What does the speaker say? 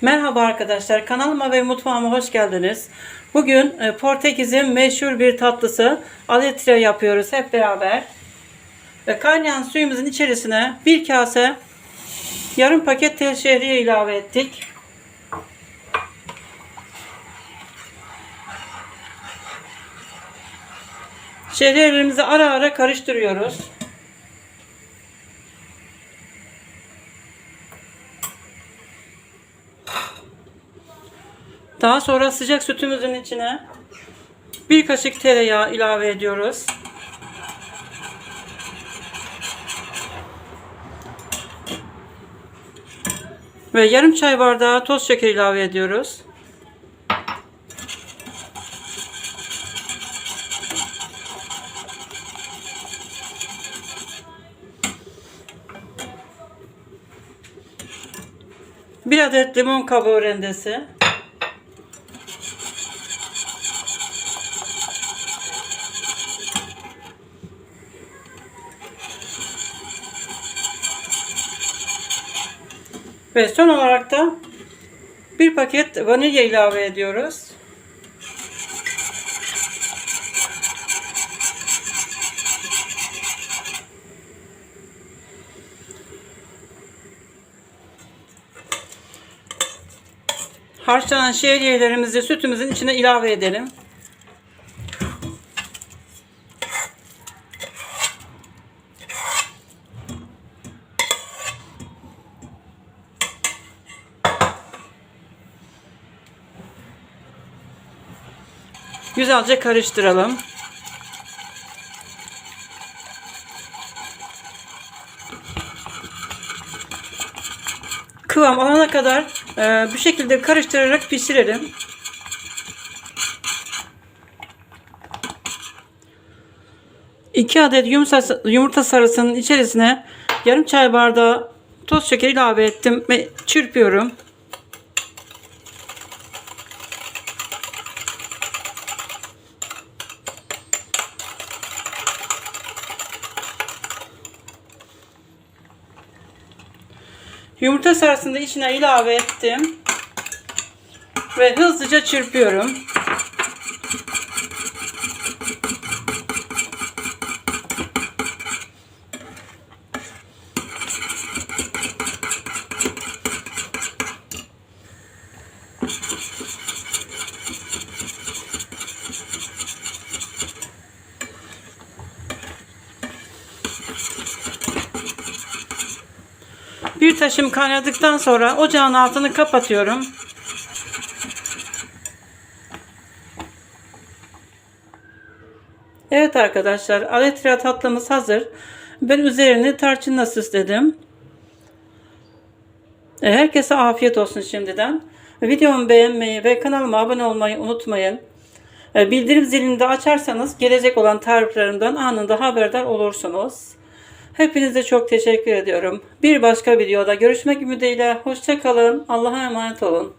Merhaba arkadaşlar, kanalıma ve mutfağıma hoş geldiniz. Bugün e, Portekiz'in meşhur bir tatlısı aletre yapıyoruz hep beraber. Kaynayan suyumuzun içerisine bir kase yarım paket tel şehriye ilave ettik. Şehriyelerimizi ara ara karıştırıyoruz. Daha sonra sıcak sütümüzün içine bir kaşık tereyağı ilave ediyoruz. Ve yarım çay bardağı toz şeker ilave ediyoruz. Bir adet limon kabuğu rendesi. Ve son olarak da bir paket vanilya ilave ediyoruz. Harçlanan şehriyelerimizi sütümüzün içine ilave edelim. Güzelce karıştıralım. Kıvam alana kadar e, bu şekilde karıştırarak pişirelim. İki adet yumurta, sarısının içerisine yarım çay bardağı toz şeker ilave ettim ve çırpıyorum. Yumurta sarısını da içine ilave ettim. Ve hızlıca çırpıyorum. Bir taşım kaynadıktan sonra ocağın altını kapatıyorum. Evet arkadaşlar, aletra tatlımız hazır. Ben üzerine tarçınla süsledim. E, Herkese afiyet olsun şimdiden. Videomu beğenmeyi ve kanalıma abone olmayı unutmayın. E, Bildirim zilini de açarsanız gelecek olan tariflerimden anında haberdar olursunuz. Hepinize çok teşekkür ediyorum. Bir başka videoda görüşmek ümidiyle. Hoşçakalın. Allah'a emanet olun.